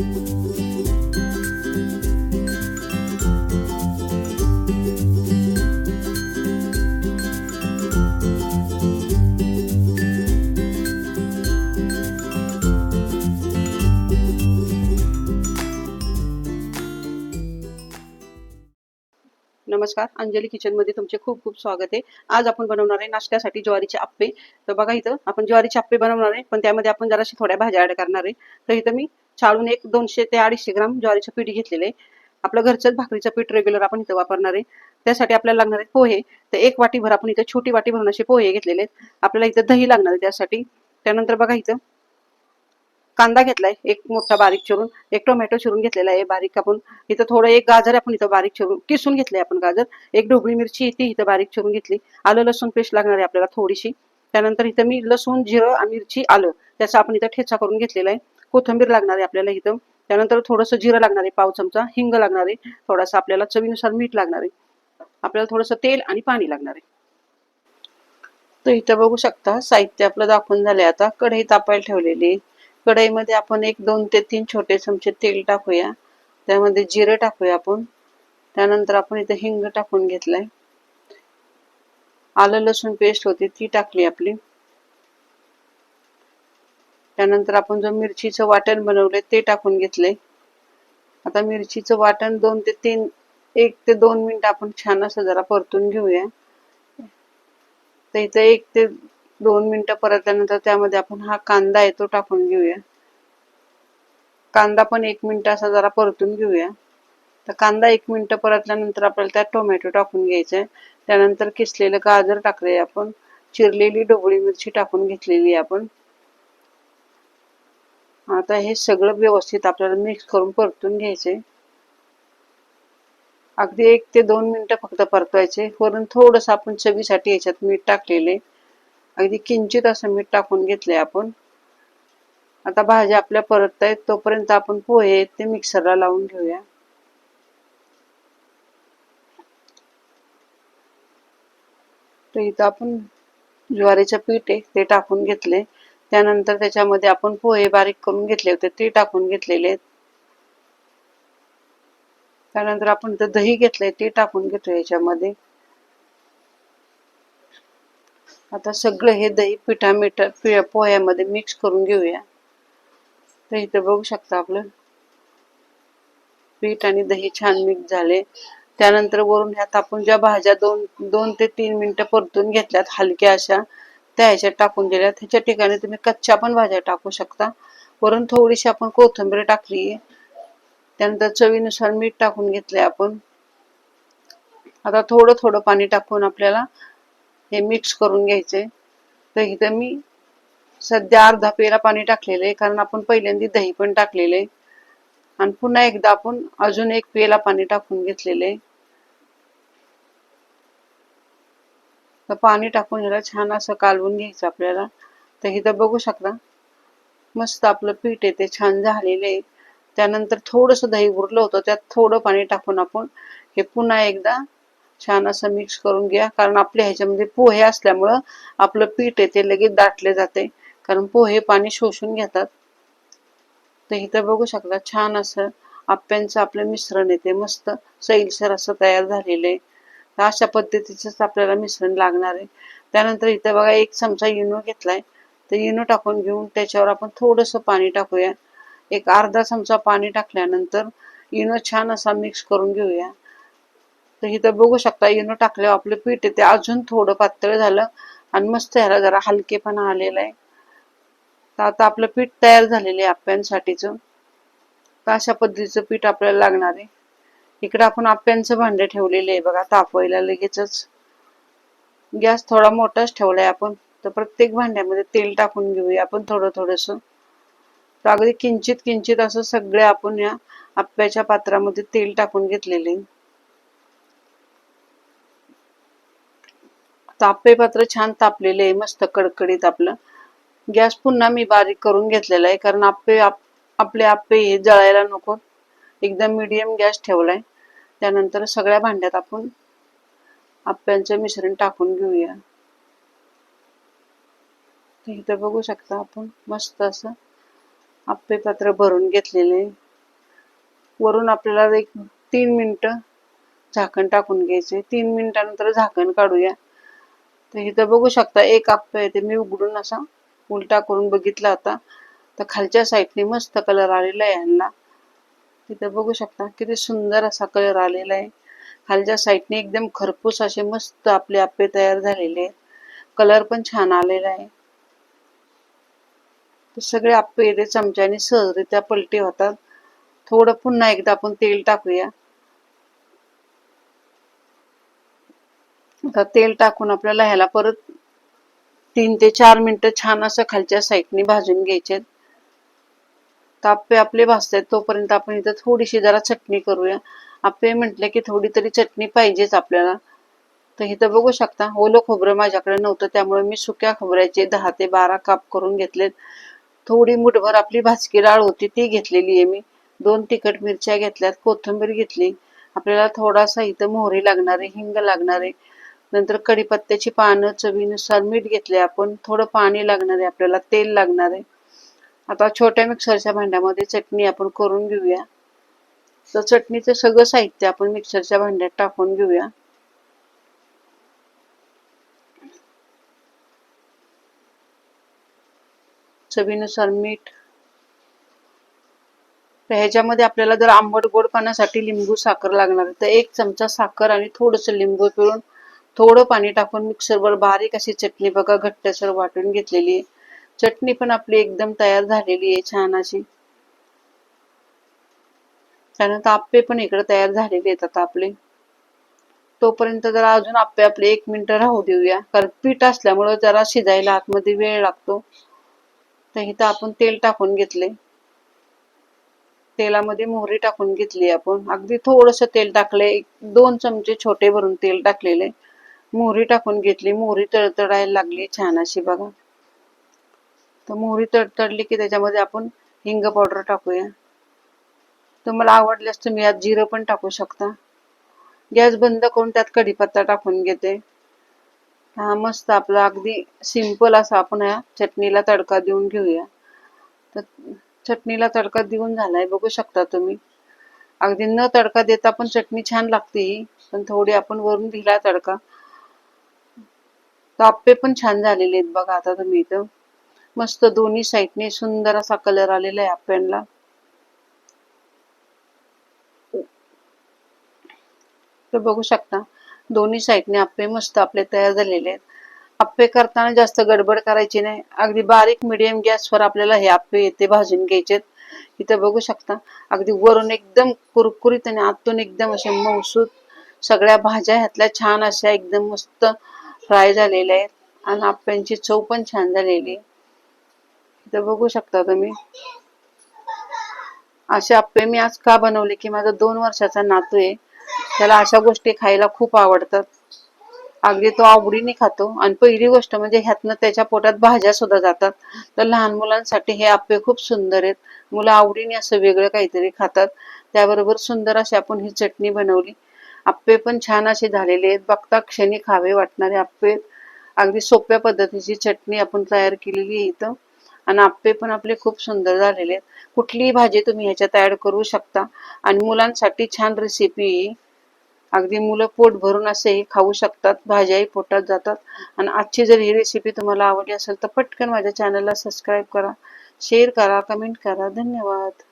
नमस्कार अंजली किचनमध्ये तुमचे खूप खूप स्वागत आहे. आज आपण बनवणार आहे नाश्त्यासाठी ज्वारीचे आप्पे. तर बघा इथं आपण ज्वारीचे आप्पे बनवणार आहे पण त्यामध्ये आपण जराशी थोड्या भाज्या ॲड करणार आहे. तर इथं मी चाळून एक दोनशे ते अडीचशे ग्राम ज्वारीचं पीठ घेतलेलं आहे. आपलं घरचंच भाकरीचं पीठ रेग्युलर आपण इथं वापरणार आहे. त्यासाठी आपल्याला लागणार आहे पोहे. तर एक वाटीभर आपण इथं छोटी वाटी भरून असे पोहे घेतलेले आहेत. आपल्याला इथं दही लागणार आहे त्यासाठी. त्यानंतर बघा इथं कांदा घेतलाय. एक मोठा बारीक चिरून एक टोमॅटो चिरून घेतलेला आहे बारीक कापून. इथं थोडं एक गाजर आपण इथं बारीक चिरून किसून घेतलंय आपण गाजर. एक ढोबळी मिरची ती इथं बारीक चिरून घेतली. आलं लसूण पेस्ट लागणार आहे आपल्याला थोडीशी. त्यानंतर इथं मी लसूण जिरं आणि मिरची आलं. त्याचा आपण इथं ठेचा करून घेतलेला आहे. कोथिंबीर लागणार आहे आपल्याला इथं. त्यानंतर थोडंसं जिरं लागणार आहे पाव चमचा हिंग लागणार आहे थोडासा आपल्याला चवीनुसार मीठ लागणार आहे. आपल्याला थोडंसं तेल आणि पाणी लागणार आहे. तर इथं बघू शकता साहित्य आपलं दाखवून झालंय आता. कढई तापायला ठेवलेली आहे. कढईमध्ये आपण एक दोन ते तीन छोटे चमचे तेल टाकूया. त्यामध्ये जिरे टाकूया आपण. त्यानंतर आपण इथं हिंग टाकून घेतलाय. आलं लसूण पेस्ट होती ती टाकली आपली. त्यानंतर आपण जो मिरचीचं वाटण बनवले ते टाकून घेतले आता मिरचीचं वाटण दोन ते तीन एक ते दोन मिनिट आपण छान असं जरा परतून घेऊया. तर इथं एक ते दोन मिनिटं परतल्यानंतर त्यामध्ये आपण हा कांदा आहे तो टाकून घेऊया. कांदा पण एक मिनिट असा जरा परतून घेऊया. तर कांदा एक मिनिट परतल्यानंतर आपल्याला त्यात टोमॅटो टाकून घ्यायचंय त्यानंतर किसलेलं गाजर टाकले आपण. चिरलेली ढोबळी मिरची टाकून घेतलेली आपण. आता हे सगळं व्यवस्थित आपल्याला मिक्स करून परतून घ्यायचे अगदी एक ते दोन मिनिटं फक्त परतवायचे वरून थोडस आपण चवीसाठी याच्यात मीठ टाकलेले. अगदी किंचित असं मीठ टाकून घेतले आपण. आता भाज्या आपल्या परत आहेत तोपर्यंत आपण पोहे ते मिक्सरला लावून घेऊया. तर इथं आपण ज्वारीचं पीठ आहे ते टाकून घेतले त्यानंतर त्याच्यामध्ये आपण पोहे बारीक करून घेतले होते ते टाकून घेतलेले. त्यानंतर आपण इथं दही घेतलंय ते टाकून घेतो याच्यामध्ये. आता सगळं हे दही पिठा मिठ पोह्यामध्ये मिक्स करून घेऊया. तर इथं बघू शकता आपलं. पीठ आणि दही छान मिक्स झाले. त्यानंतर वरून ह्यात आपण ज्या भाज्या दोन दोन ते तीन मिनिटं परतून घेतल्यात हलक्या अशा त्या ह्याच्यात टाकून दिल्या त्याच्या ठिकाणी तुम्ही कच्च्या पण भाज्या टाकू शकता. वरून थोडीशी आपण कोथिंबीर टाकली. त्यानंतर चवीनुसार मीठ टाकून घेतलंय आपण. आता थोडं थोडं पाणी टाकून आपल्याला हे मिक्स करून घ्यायचे तर इथं मी सध्या अर्धा पेला पाणी टाकलेलं आहे. कारण आपण पहिल्यांदा दही पण टाकलेलं आहे. आणि पुन्हा एकदा आपण अजून एक पेला पाणी टाकून घेतलेलं आहे. तर पाणी टाकून ह्याला छान असं कालवून घ्यायचं आपल्याला. तर इथं बघू शकता. मस्त आपलं पीठ आहे ते छान झालेलं आहे. त्यानंतर थोडंसं दही उरलं होतं त्यात थोडं पाणी टाकून आपण हे पुन्हा एकदा छान असं मिक्स करून घ्या. कारण आपल्या ह्याच्यामध्ये पोहे असल्यामुळं आपलं पीठ आहे ते लगेच दाटले जाते. कारण पोहे पाणी शोषून घेतात. तर इथं बघू शकता छान असं आप्यांचं आपलं मिश्रण येते मस्त सैलसर असं तयार झालेलं आहे. अशा पद्धतीचंच आपल्याला मिश्रण लागणार आहे. त्यानंतर इथं बघा एक चमचा इनो घेतलाय. तर इनो टाकून घेऊन त्याच्यावर आपण थोडंसं पाणी टाकूया. एक अर्धा चमचा पाणी टाकल्यानंतर इनो छान असा मिक्स करून घेऊया. तर इथं बघू शकता इनो टाकल्यावर आपलं पीठ आहे ते अजून थोडं पातळ झालं आणि मस्त ह्याला जरा हलकेपणा आलेला आहे. तर आता आपलं पीठ तयार झालेलं आहे आप्यांसाठीचं तर अशा पद्धतीचं पीठ आपल्याला लागणार आहे. इकडे आपण आप्यांचं भांडे ठेवलेले आहे बघा तापवायला लगेचच. गॅस थोडा मोठाच ठेवलाय आपण तर प्रत्येक भांड्यामध्ये तेल टाकून घेऊया आपण थोडं थोडस. तर अगदी किंचित किंचित असं सगळे आपण या आप्याच्या पात्रामध्ये तेल टाकून घेतलेले. तापे पात्र छान तापलेले आहे मस्त कडकडीत आपलं. गॅस पुन्हा मी बारीक करून घेतलेला आहे कारण आप्पे आपले आप्पे हे जळायला नको. एकदम मीडियम गॅस ठेवलाय. त्यानंतर सगळ्या भांड्यात आपण आप्यांचं मिश्रण टाकून घेऊया. इथं बघू शकता आपण मस्त असं आप्पे पात्र भरून घेतलेले. वरून आपल्याला एक तीन मिनटं झाकण टाकून घ्यायचे. तीन मिनिटानंतर झाकण काढूया. तर इथं बघू शकता एक आप्पे आहे ते मी उघडून असा उलटा करून बघितला होता. तर खालच्या साईडने मस्त कलर आलेला आहे ह्यांना तिथं बघू शकता किती सुंदर असा कलर आलेला आहे. खालच्या साईडने एकदम खरपूस असे मस्त आपले आप्पे तयार झालेले आहेत. कलर पण छान आलेला आहे. सगळे आप्पे इथे चमच्याने सहजरित्या पलटी होतात. थोडं पुन्हा एकदा आपण तेल टाकूया. आता तेल टाकून आपल्याला ह्याला परत तीन ते चार मिनिटं छान असं खालच्या साईडने भाजून घ्यायचे आप्पे आपले भाजतात तोपर्यंत आपण इथं थोडीशी जरा चटणी करूया. आप्पे म्हटले की थोडी तरी चटणी पाहिजेच आपल्याला. तर इथं बघू शकता ओलं खोबरं माझ्याकडे नव्हतं त्यामुळे मी सुक्या खोबऱ्याचे दहा ते बारा काप करून घेतलेत. थोडी मुठभर आपली भाजकी डाळ होती ती घेतलेली आहे मी. दोन तिखट मिरच्या घेतल्यात कोथिंबीर घेतली. आपल्याला थोडासा इथं मोहरी लागणार आहे हिंग लागणार आहे. नंतर कढीपत्त्याची पानं चवीनुसार मीठ घेतले आपण. थोडं पाणी लागणार आहे आपल्याला तेल लागणार आहे. आता छोट्या मिक्सरच्या भांड्यामध्ये चटणी आपण करून घेऊया. तर चटणीचं सगळं साहित्य आपण मिक्सरच्या भांड्यात टाकून घेऊया. चवीनुसार मीठ. तर ह्याच्यामध्ये आपल्याला जर आंबट गोडपणासाठी लिंबू साखर लागणार तर एक चमचा साखर आणि थोडस लिंबू पिळून थोडं पाणी टाकून मिक्सरवर बारीक अशी चटणी बघा घट्टसर वाटून घेतलेली आहे. चटणी पण आपली एकदम तयार झालेली आहे छान अशी. त्यानंतर आप्पे पण इकडे तयार झालेले आहेत आता आपले. तोपर्यंत जरा अजून आप्पे आपले एक मिनिट राहू देऊया. कारण पीठ असल्यामुळे जरा शिजायला आतमध्ये वेळ लागतो. तर इथं आपण तेल टाकून घेतले. तेलामध्ये मोहरी टाकून घेतली आपण. अगदी थोडस तेल टाकले एक दोन चमचे छोटे भरून तेल टाकलेले. मोहरी टाकून घेतली. मोहरी तळतडायला लागली छान अशी बघा. तर मोहरी तडतडली की त्याच्यामध्ये आपण हिंग पावडर टाकूया. तुम्हाला आवडल्यास तुम्ही यात जिरं पण टाकू शकता. गॅस बंद करून त्यात कढीपत्ता टाकून घेते. हा मस्त आपला अगदी सिंपल असा आपण या चटणीला तडका देऊन घेऊया. तर चटणीला तडका देऊन झालाय बघू शकता तुम्ही. अगदी न तडका देता पण चटणी छान लागते ही पण थोडी आपण वरून दिला तडका. ताप्पे पण छान झालेले आहेत बघा आता तुम्ही इथं. मस्त दोन्ही साईडने सुंदर असा कलर आलेला आहे आप्यांना तर बघू शकता दोन्ही साईडने आप्पे मस्त आपले तयार झालेले आहेत. आप्पे करताना जास्त गडबड करायची नाही. अगदी बारीक मिडियम गॅसवर आपल्याला हे आप्पे येते भाजून घ्यायचेत इथं बघू शकता अगदी वरून एकदम कुरकुरीत आणि आतून एकदम असे मौसूद सगळ्या भाज्या ह्यातल्या छान अशा एकदम मस्त फ्राय झालेल्या आहेत. आणि आप्यांची चव पण छान झालेली आहे. इथं बघू शकता तुम्ही. असे आप्पे मी आज का बनवले की माझा दोन वर्षाचा नातू आहे. त्याला अशा गोष्टी खायला खूप आवडतात. अगदी तो आवडीने खातो. आणि पहिली गोष्ट म्हणजे ह्यातनं त्याच्या पोटात भाज्या सुद्धा जातात. तर लहान मुलांसाठी हे आप्पे खूप सुंदर आहेत. मुलं आवडीने असं वेगळं काहीतरी खातात. त्याबरोबर सुंदर अशी आपण ही चटणी बनवली. आप्पे पण छान असे झालेले आहेत. बघता क्षणी खावे वाटणारे आप्पे अगदी सोप्या पद्धतीची चटणी आपण तयार केलेली आहे इथं. आणि आप्पे पण आपले खूप सुंदर झालेले आहेत. कुठलीही भाजी तुम्ही ह्याच्यात ऍड करू शकता. आणि मुलांसाठी छान रेसिपी अगदी मुलं पोट भरून असेही खाऊ शकतात भाज्याही पोटात जातात. आणि आजची जर ही रेसिपी तुम्हाला आवडली असेल तर पटकन माझ्या चॅनलला सबस्क्राईब करा. शेअर करा कमेंट करा. धन्यवाद.